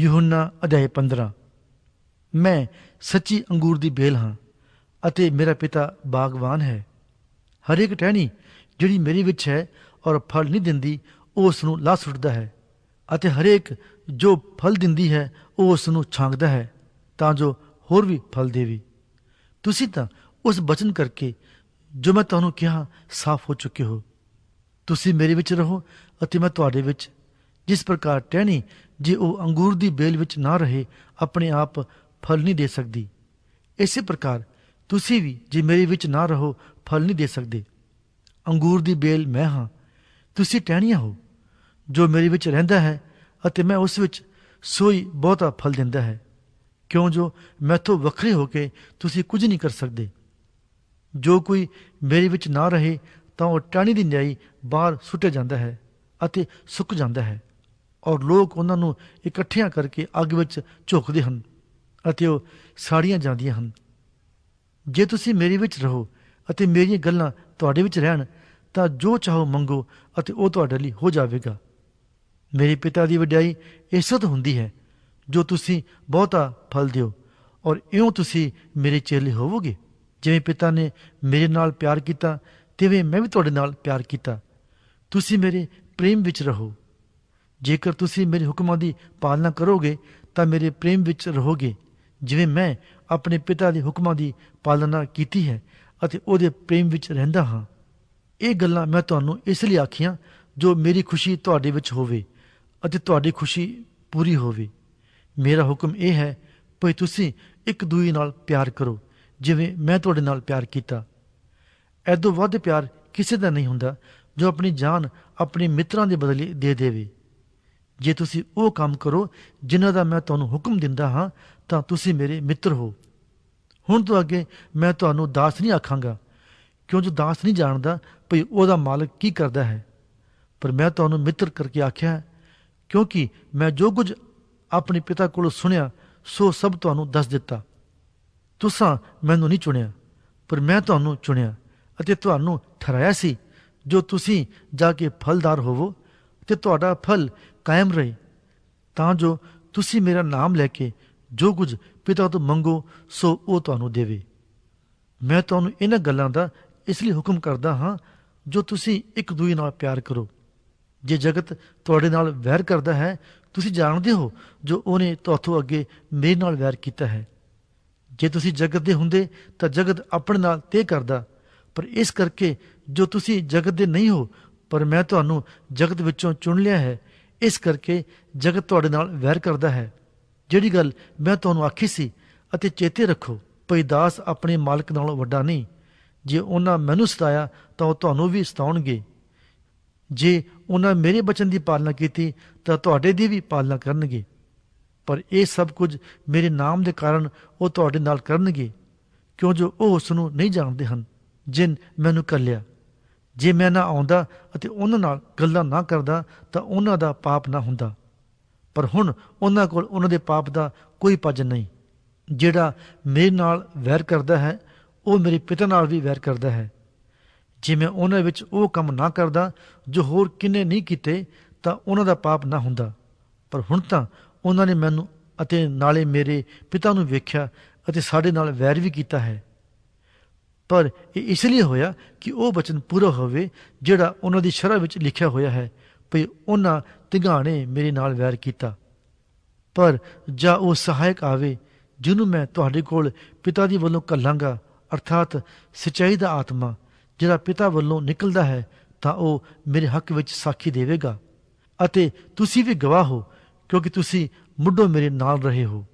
ਯੂਹੰਨਾ ਅਧਿਆਇ 15 ਮੈਂ ਸੱਚੀ ਅੰਗੂਰ ਦੀ ਬੇਲ ਹਾਂ ਅਤੇ ਮੇਰਾ ਪਿਤਾ ਬਾਗਵਾਨ ਹੈ। ਹਰੇਕ ਟਹਿਣੀ ਜਿਹੜੀ ਮੇਰੇ ਵਿੱਚ ਹੈ ਔਰ ਫਲ ਨਹੀਂ ਦਿੰਦੀ, ਉਹ ਉਸ ਨੂੰ ਲਾ ਸੁੱਟਦਾ ਹੈ ਅਤੇ ਹਰੇਕ ਜੋ ਫਲ ਦਿੰਦੀ ਹੈ, ਉਹ ਉਸ ਨੂੰ ਛਾਂਗਦਾ ਹੈ ਤਾਂ ਜੋ ਹੋਰ ਵੀ ਫਲ ਦੇਵੇ। ਤੁਸੀਂ ਤਾਂ ਉਸ ਬਚਨ ਕਰਕੇ ਜੋ ਮੈਂ ਤੁਹਾਨੂੰ ਕਿਹਾ, ਸਾਫ਼ ਹੋ ਚੁੱਕੇ ਹੋ। ਤੁਸੀਂ ਮੇਰੇ ਵਿੱਚ ਰਹੋ ਅਤੇ ਮੈਂ ਤੁਹਾਡੇ ਵਿੱਚ ਜਿਸ ਪ੍ਰਕਾਰ ਟਹਿਣੀ ਜੇ ਉਹ ਅੰਗੂਰ ਦੀ ਬੇਲ ਵਿੱਚ ਨਾ ਰਹੇ, ਆਪਣੇ ਆਪ ਫਲ ਨਹੀਂ ਦੇ ਸਕਦੀ। ਇਸੇ ਪ੍ਰਕਾਰ ਤੁਸੀਂ ਵੀ ਜੇ ਮੇਰੇ ਵਿੱਚ ਨਾ ਰਹੋ, ਫਲ ਨਹੀਂ ਦੇ ਸਕਦੇ। ਅੰਗੂਰ ਦੀ ਬੇਲ ਮੈਂ ਹਾਂ, ਤੁਸੀਂ ਟਹਿਣੀਆਂ ਹੋ, ਜੋ ਮੇਰੇ ਵਿੱਚ ਰਹਿੰਦਾ ਹੈ ਅਤੇ ਮੈਂ ਉਸ ਵਿੱਚ ਸੋਈ ਬਹੁਤਾ ਫਲ ਦਿੰਦਾ ਹੈ। ਕਿਉਂ ਜੋ ਮੈਥੋਂ ਵੱਖਰੇ ਹੋ ਕੇ ਤੁਸੀਂ ਕੁਝ ਨਹੀਂ ਕਰ ਸਕਦੇ। ਜੋ ਕੋਈ ਮੇਰੇ ਵਿੱਚ ਨਾ ਰਹੇ, ਤਾਂ ਉਹ ਟਾਹਣੀ ਦੀ ਨਿਆਈ ਬਾਹਰ ਸੁੱਟਿਆ ਜਾਂਦਾ ਹੈ ਅਤੇ ਸੁੱਕ ਜਾਂਦਾ ਹੈ। ਔਰ ਲੋਕ ਉਹਨਾਂ ਨੂੰ ਇਕੱਠਿਆਂ ਕਰਕੇ ਅੱਗ ਵਿੱਚ ਝੋਕਦੇ ਹਨ ਅਤੇ ਉਹ ਸਾੜੀਆਂ ਜਾਂਦੀਆਂ ਹਨ। ਜੇ ਤੁਸੀਂ ਮੇਰੇ ਵਿੱਚ ਰਹੋ ਅਤੇ ਮੇਰੀਆਂ ਗੱਲਾਂ ਤੁਹਾਡੇ ਵਿੱਚ ਰਹਿਣ, ਤਾਂ ਜੋ ਚਾਹੋ ਮੰਗੋ ਅਤੇ ਉਹ ਤੁਹਾਡੇ ਲਈ ਹੋ ਜਾਵੇਗਾ। ਮੇਰੇ ਪਿਤਾ ਦੀ ਵਡਿਆਈ ਇਸੋ ਤੋਂ ਹੁੰਦੀ ਹੈ, ਜੋ ਤੁਸੀਂ ਬਹੁਤਾ ਫਲ ਦਿਓ ਔਰ ਇਉਂ ਤੁਸੀਂ ਮੇਰੇ ਚੇਲੇ ਹੋਵੋਗੇ। ਜਿਵੇਂ ਪਿਤਾ ਨੇ ਮੇਰੇ ਨਾਲ ਪਿਆਰ ਕੀਤਾ, ਤਿਵੇਂ ਮੈਂ ਵੀ ਤੁਹਾਡੇ ਨਾਲ ਪਿਆਰ ਕੀਤਾ। ਤੁਸੀਂ ਮੇਰੇ ਪ੍ਰੇਮ ਵਿੱਚ ਰਹੋ। ਜੇਕਰ ਤੁਸੀਂ ਮੇਰੇ ਹੁਕਮਾਂ ਦੀ ਪਾਲਣਾ ਕਰੋਗੇ, ਤਾਂ ਮੇਰੇ ਪ੍ਰੇਮ ਵਿੱਚ ਰਹੋਗੇ। ਜਿਵੇਂ ਮੈਂ ਆਪਣੇ ਪਿਤਾ ਦੇ ਹੁਕਮਾਂ ਦੀ ਪਾਲਣਾ ਕੀਤੀ ਹੈ ਅਤੇ ਉਹਦੇ ਪ੍ਰੇਮ ਵਿੱਚ ਰਹਿੰਦਾ ਹਾਂ। ਇਹ ਗੱਲਾਂ ਮੈਂ ਤੁਹਾਨੂੰ ਇਸ ਲਈ ਆਖੀਆਂ, ਜੋ ਮੇਰੀ ਖੁਸ਼ੀ ਤੁਹਾਡੇ ਵਿੱਚ ਹੋਵੇ ਅਤੇ ਤੁਹਾਡੀ ਖੁਸ਼ੀ ਪੂਰੀ ਹੋਵੇ। ਮੇਰਾ ਹੁਕਮ ਇਹ ਹੈ, ਭਈ ਤੁਸੀਂ ਇੱਕ ਦੂਜੇ ਨਾਲ ਪਿਆਰ ਕਰੋ, ਜਿਵੇਂ ਮੈਂ ਤੁਹਾਡੇ ਨਾਲ ਪਿਆਰ ਕੀਤਾ। ਐਦੋਂ ਵੱਧ ਪਿਆਰ ਕਿਸੇ ਦਾ ਨਹੀਂ ਹੁੰਦਾ, ਜੋ ਆਪਣੀ ਜਾਨ ਆਪਣੇ ਮਿੱਤਰਾਂ ਦੇ ਬਦਲੇ ਦੇ ਦੇਵੇ। ਜੇ ਤੁਸੀਂ ਉਹ ਕੰਮ ਕਰੋ ਜਿਨ੍ਹਾਂ ਦਾ ਮੈਂ ਤੁਹਾਨੂੰ ਹੁਕਮ ਦਿੰਦਾ ਹਾਂ, ਤਾਂ ਤੁਸੀਂ ਮੇਰੇ ਮਿੱਤਰ ਹੋ। ਹੁਣ ਤੋਂ ਅੱਗੇ ਮੈਂ ਤੁਹਾਨੂੰ ਦਾਸ ਨਹੀਂ ਆਖਾਂਗਾ, ਕਿਉਂ ਜੋ ਦਾਸ ਨਹੀਂ ਜਾਣਦਾ ਭਈ ਉਹਦਾ ਮਾਲਕ ਕੀ ਕਰਦਾ ਹੈ। ਪਰ ਮੈਂ ਤੁਹਾਨੂੰ ਮਿੱਤਰ ਕਰਕੇ ਆਖਿਆ, ਕਿਉਂਕਿ ਮੈਂ ਜੋ ਕੁਝ ਆਪਣੇ ਪਿਤਾ ਕੋਲੋਂ ਸੁਣਿਆ, ਸੋ ਸਭ ਤੁਹਾਨੂੰ ਦੱਸ ਦਿੱਤਾ। ਤੁਸਾਂ ਮੈਨੂੰ ਨਹੀਂ ਚੁਣਿਆ, ਪਰ ਮੈਂ ਤੁਹਾਨੂੰ ਚੁਣਿਆ ਅਤੇ ਤੁਹਾਨੂੰ ਠਹਿਰਾਇਆ ਸੀ, ਜੋ ਤੁਸੀਂ ਜਾ ਕੇ ਫਲਦਾਰ ਹੋਵੋ ਤੇ ਤੁਹਾਡਾ ਫਲ ਕਾਇਮ ਰਹੇ, ਤਾਂ ਜੋ ਤੁਸੀਂ ਮੇਰਾ ਨਾਮ ਲੈ ਕੇ ਜੋ ਕੁਝ ਪਿਤਾ ਤੋਂ ਮੰਗੋ, ਸੋ ਉਹ ਤੁਹਾਨੂੰ ਦੇਵੇ। ਮੈਂ ਤੁਹਾਨੂੰ ਇਹਨਾਂ ਗੱਲਾਂ ਦਾ ਇਸ ਲਈ ਹੁਕਮ ਕਰਦਾ ਹਾਂ, ਜੋ ਤੁਸੀਂ ਇੱਕ ਦੂਜੇ ਨਾਲ ਪਿਆਰ ਕਰੋ। ਜੇ ਜਗਤ ਤੁਹਾਡੇ ਨਾਲ ਵੈਰ ਕਰਦਾ ਹੈ, ਤੁਸੀਂ ਜਾਣਦੇ ਹੋ ਜੋ ਉਹਨੇ ਤੁਹਾਥੋਂ ਅੱਗੇ ਮੇਰੇ ਨਾਲ ਵੈਰ ਕੀਤਾ ਹੈ। ਜੇ ਤੁਸੀਂ ਜਗਤ ਦੇ ਹੁੰਦੇ, ਤਾਂ ਜਗਤ ਆਪਣੇ ਨਾਲ ਤੇ ਕਰਦਾ, ਪਰ ਇਸ ਕਰਕੇ ਜੋ ਤੁਸੀਂ ਜਗਤ ਦੇ ਨਹੀਂ ਹੋ, ਪਰ ਮੈਂ ਤੁਹਾਨੂੰ ਜਗਤ ਵਿੱਚੋਂ ਚੁਣ ਲਿਆ ਹੈ ਇਸ ਕਰਕੇ ਜਗਤ ਤੁਹਾਡੇ ਨਾਲ ਵੈਰ ਕਰਦਾ ਹੈ। ਜਿਹੜੀ ਗੱਲ ਮੈਂ ਤੁਹਾਨੂੰ ਆਖੀ ਸੀ, ਅਤੇ ਚੇਤੇ ਰੱਖੋ, ਭਈ ਦਾਸ ਆਪਣੇ ਮਾਲਕ ਨਾਲੋਂ ਵੱਡਾ ਨਹੀਂ। ਜੇ ਉਹਨਾਂ ਮੈਨੂੰ ਸਤਾਇਆ, ਤਾਂ ਉਹ ਤੁਹਾਨੂੰ ਵੀ ਸਤਾਉਣਗੇ। ਜੇ ਉਹਨਾਂ ਮੇਰੇ ਬਚਨ ਦੀ ਪਾਲਣਾ ਕੀਤੀ, ਤਾਂ ਤੁਹਾਡੇ ਦੀ ਵੀ ਪਾਲਣਾ ਕਰਨਗੇ। ਪਰ ਇਹ ਸਭ ਕੁਝ ਮੇਰੇ ਨਾਮ ਦੇ ਕਾਰਨ ਉਹ ਤੁਹਾਡੇ ਨਾਲ ਕਰਨਗੇ। ਕਿਉਂ ਜੋ ਉਹ ਉਸ ਨੂੰ ਨਹੀਂ ਜਾਣਦੇ ਹਨ, ਜਿਨ ਮੈਨੂੰ ਕੱਲਿਆ ਜੇ ਮੈਂ ਨਾ ਆਉਂਦਾ ਅਤੇ ਉਹਨਾਂ ਨਾਲ ਗੱਲਾਂ ਨਾ ਕਰਦਾ, ਤਾਂ ਉਹਨਾਂ ਦਾ ਪਾਪ ਨਾ ਹੁੰਦਾ। ਪਰ ਹੁਣ ਉਹਨਾਂ ਕੋਲ ਉਹਨਾਂ ਦੇ ਪਾਪ ਦਾ ਕੋਈ ਪੱਜ ਨਹੀਂ। ਜਿਹੜਾ ਮੇਰੇ ਨਾਲ ਵੈਰ ਕਰਦਾ ਹੈ, ਉਹ ਮੇਰੇ ਪਿਤਾ ਨਾਲ ਵੀ ਵੈਰ ਕਰਦਾ ਹੈ। ਜੇ ਮੈਂ ਉਹਨਾਂ ਵਿੱਚ ਉਹ ਕੰਮ ਨਾ ਕਰਦਾ, ਜੋ ਹੋਰ ਕਿੰਨੇ ਨਹੀਂ ਕੀਤੇ, ਤਾਂ ਉਹਨਾਂ ਦਾ ਪਾਪ ਨਾ ਹੁੰਦਾ। ਪਰ ਹੁਣ ਤਾਂ ਉਹਨਾਂ ਨੇ ਮੈਨੂੰ ਅਤੇ ਨਾਲੇ ਮੇਰੇ ਪਿਤਾ ਨੂੰ ਵੇਖਿਆ ਅਤੇ ਸਾਡੇ ਨਾਲ ਵੈਰ ਵੀ ਕੀਤਾ ਹੈ। ਪਰ ਇਹ ਇਸ ਲਈ ਹੋਇਆ ਕਿ ਉਹ ਬਚਨ ਪੂਰਾ ਹੋਵੇ, ਜਿਹੜਾ ਉਹਨਾਂ ਦੀ ਸ਼ਰ੍ਹਾ ਵਿੱਚ ਲਿਖਿਆ ਹੋਇਆ ਹੈ, ਭਈ ਉਹਨਾਂ ਤਿਗਾਣੇ ਮੇਰੇ ਨਾਲ ਵੈਰ ਕੀਤਾ। ਪਰ ਜਾਂ ਉਹ ਸਹਾਇਕ ਆਵੇ, ਜਿਹਨੂੰ ਮੈਂ ਤੁਹਾਡੇ ਕੋਲ ਪਿਤਾ ਦੀ ਵੱਲੋਂ ਕੱਲਾਂਗਾ ਅਰਥਾਤ ਸਚਾਈ ਦਾ ਆਤਮਾ, ਜਿਹੜਾ ਪਿਤਾ ਵੱਲੋਂ ਨਿਕਲਦਾ ਹੈ, ਤਾਂ ਉਹ ਮੇਰੇ ਹੱਕ ਵਿੱਚ ਸਾਖੀ ਦੇਵੇਗਾ। ਅਤੇ ਤੁਸੀਂ ਵੀ ਗਵਾਹ ਹੋ, ਕਿਉਂਕਿ ਤੁਸੀਂ ਮੁੱਢੋਂ ਮੇਰੇ ਨਾਲ ਰਹੇ ਹੋ।